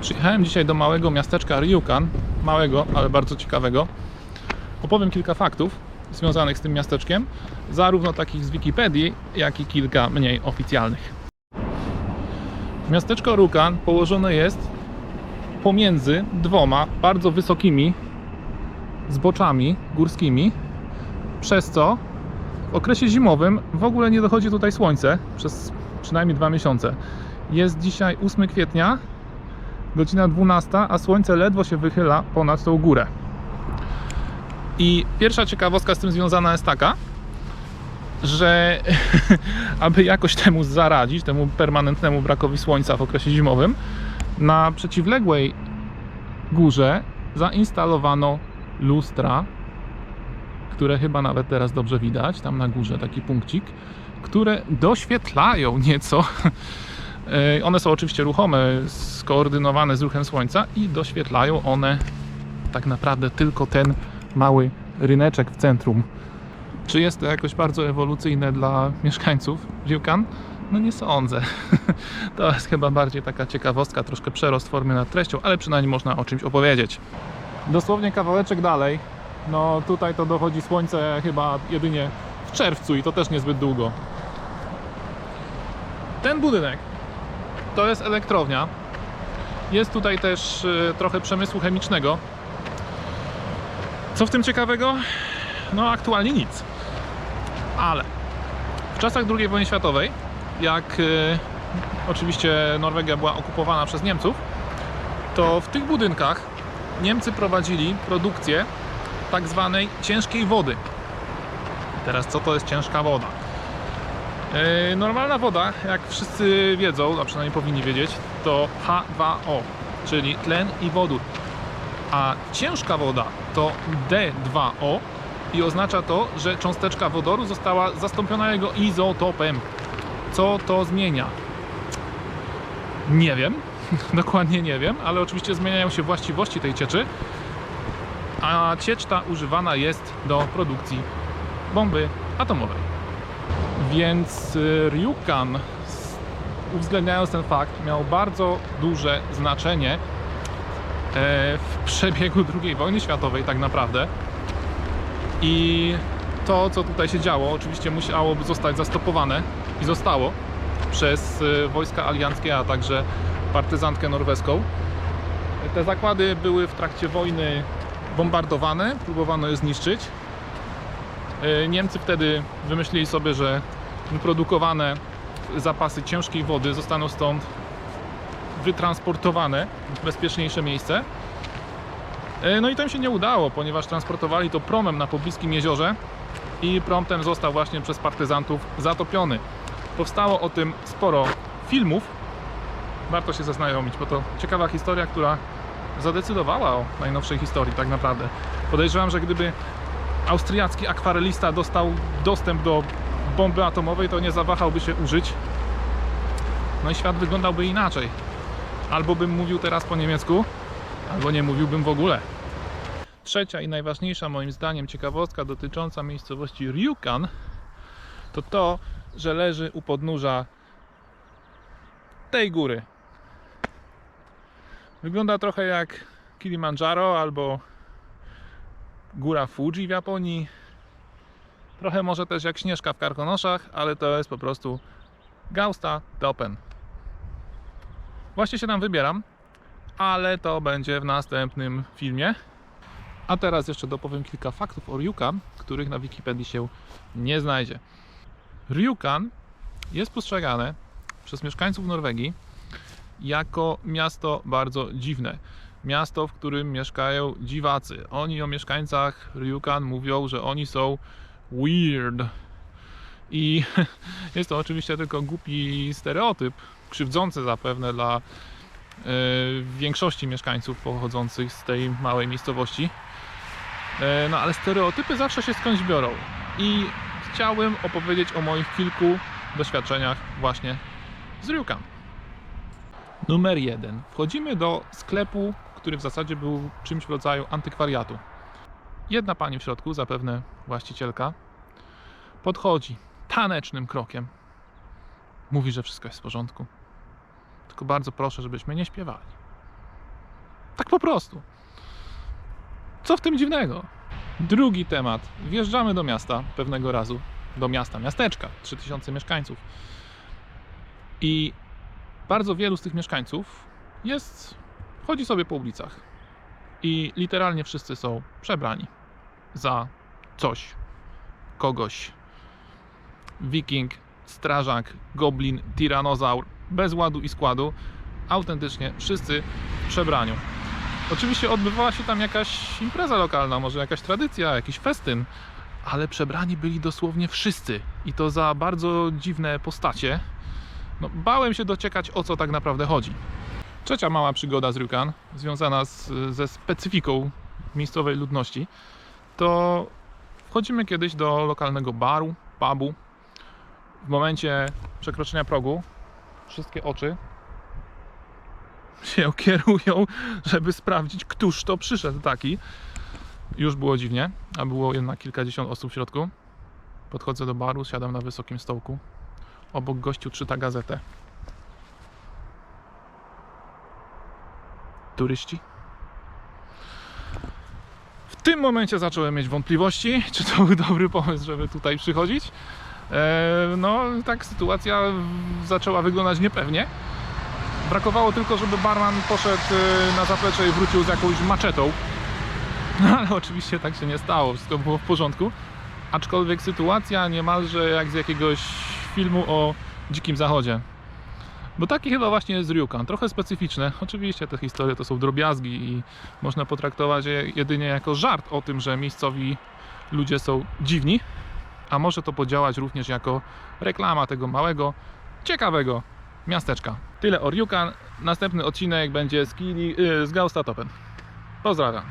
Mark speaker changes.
Speaker 1: Przyjechałem dzisiaj do małego miasteczka Ryukan, małego, ale bardzo ciekawego. Opowiem kilka faktów związanych z tym miasteczkiem, zarówno takich z Wikipedii, jak i kilka mniej oficjalnych. Miasteczko Ryukan położone jest pomiędzy dwoma bardzo wysokimi zboczami górskimi, przez co w okresie zimowym w ogóle nie dochodzi tutaj słońce przez przynajmniej dwa miesiące. Jest dzisiaj 8 kwietnia, godzina 12, a słońce ledwo się wychyla ponad tą górę. I pierwsza ciekawostka z tym związana jest taka, że aby jakoś temu zaradzić, temu permanentnemu brakowi słońca w okresie zimowym, na przeciwległej górze zainstalowano lustra, które chyba nawet teraz dobrze widać, tam na górze taki punkcik, które doświetlają nieco. E, One są oczywiście ruchome, skoordynowane z ruchem słońca i doświetlają one tak naprawdę tylko ten mały ryneczek w centrum. Czy jest to jakoś bardzo ewolucyjne dla mieszkańców Ryukan? No nie sądzę. To jest chyba bardziej taka ciekawostka, troszkę przerost formy nad treścią, ale przynajmniej można o czymś opowiedzieć. Dosłownie kawałeczek dalej, no tutaj to dochodzi słońce chyba jedynie w czerwcu i to też niezbyt długo. Ten budynek to jest elektrownia. Jest tutaj też y, trochę przemysłu chemicznego. Co w tym ciekawego? No aktualnie nic. Ale w czasach II wojny światowej, jak y, oczywiście Norwegia była okupowana przez Niemców, to w tych budynkach Niemcy prowadzili produkcję tak zwanej ciężkiej wody. Teraz co to jest ciężka woda? Yy, Normalna woda, jak wszyscy wiedzą, a przynajmniej powinni wiedzieć, to H2O, czyli tlen i wodór. A ciężka woda to D2O i oznacza to, że cząsteczka wodoru została zastąpiona jego izotopem. Co to zmienia? Nie wiem, dokładnie nie wiem, ale oczywiście zmieniają się właściwości tej cieczy, a ciecz ta używana jest do produkcji bomby atomowej. Więc y, Ryukan, uwzględniając ten fakt, miał bardzo duże znaczenie e, w przebiegu II wojny światowej, tak naprawdę. I to, co tutaj się działo, oczywiście musiałoby zostać zastopowane i zostało przez y, wojska alianckie, a także partyzantkę norweską. Te zakłady były w trakcie wojny bombardowane, próbowano je zniszczyć. E, Niemcy wtedy wymyślili sobie, że wyprodukowane zapasy ciężkiej wody zostaną stąd wytransportowane w bezpieczniejsze miejsce. E, No i to im się nie udało, ponieważ transportowali to promem na pobliskim jeziorze i prom ten został właśnie przez partyzantów zatopiony. Powstało o tym sporo filmów. Warto się zaznajomić, bo to ciekawa historia, która zadecydowała o najnowszej historii tak naprawdę. Podejrzewam, że gdyby austriacki akwarelista dostał dostęp do bomby atomowej, to nie zawahałby się użyć. No i świat wyglądałby inaczej. Albo bym mówił teraz po niemiecku, albo nie mówiłbym w ogóle. Trzecia i najważniejsza moim zdaniem ciekawostka dotycząca miejscowości Ryukan to to, że leży u podnóża tej góry. Wygląda trochę jak Kilimandżaro albo góra Fuji w Japonii. Trochę może też jak Śnieżka w Karkonoszach, ale to jest po prostu Gausta Topen. Właśnie się tam wybieram, ale to będzie w następnym filmie. A teraz jeszcze dopowiem kilka faktów o Ryukan, których na Wikipedii się nie znajdzie. Ryukan jest postrzegane przez mieszkańców Norwegii jako miasto bardzo dziwne. Miasto, w którym mieszkają dziwacy. Oni o mieszkańcach Ryukan mówią, że oni są weird. I jest to oczywiście tylko głupi stereotyp, krzywdzący zapewne dla e, większości mieszkańców pochodzących z tej małej miejscowości. E, No ale stereotypy zawsze się skądś biorą. I chciałem opowiedzieć o moich kilku doświadczeniach właśnie z Ryukan. Numer jeden. Wchodzimy do sklepu, który w zasadzie był czymś w rodzaju antykwariatu. Jedna pani w środku, zapewne właścicielka, podchodzi tanecznym krokiem. Mówi, że wszystko jest w porządku. Tylko bardzo proszę, żebyśmy nie śpiewali. Tak po prostu. Co w tym dziwnego? Drugi temat. Wjeżdżamy do miasta pewnego razu. Do miasta, miasteczka, 3000 mieszkańców. I bardzo wielu z tych mieszkańców jest, chodzi sobie po ulicach. I literalnie wszyscy są przebrani za coś, kogoś. Wiking, strażak, goblin, tiranozaur, bez ładu i składu. Autentycznie wszyscy w przebraniu. Oczywiście odbywała się tam jakaś impreza lokalna, może jakaś tradycja, jakiś festyn, ale przebrani byli dosłownie wszyscy i to za bardzo dziwne postacie. No, bałem się dociekać o co tak naprawdę chodzi. Trzecia mała przygoda z Ryukan, związana z, ze specyfiką miejscowej ludności, to wchodzimy kiedyś do lokalnego baru, pubu. W momencie przekroczenia progu wszystkie oczy się kierują, żeby sprawdzić, któż to przyszedł taki. Już było dziwnie, a było jednak kilkadziesiąt osób w środku. Podchodzę do baru, siadam na wysokim stołku. Obok gościu czyta gazetę. Turyści. W tym momencie zacząłem mieć wątpliwości, czy to był dobry pomysł, żeby tutaj przychodzić. Eee, No, tak sytuacja zaczęła wyglądać niepewnie. Brakowało tylko, żeby barman poszedł y, na zaplecze i wrócił z jakąś maczetą. No ale oczywiście tak się nie stało, wszystko było w porządku. Aczkolwiek sytuacja niemalże jak z jakiegoś filmu o dzikim zachodzie. Bo taki chyba właśnie jest Ryukan, trochę specyficzne. Oczywiście te historie to są drobiazgi i można potraktować je jedynie jako żart o tym, że miejscowi ludzie są dziwni, a może to podziałać również jako reklama tego małego, ciekawego miasteczka. Tyle o Ryukan. Następny odcinek będzie z, Kili, y, z Gausta Topen. Pozdrawiam.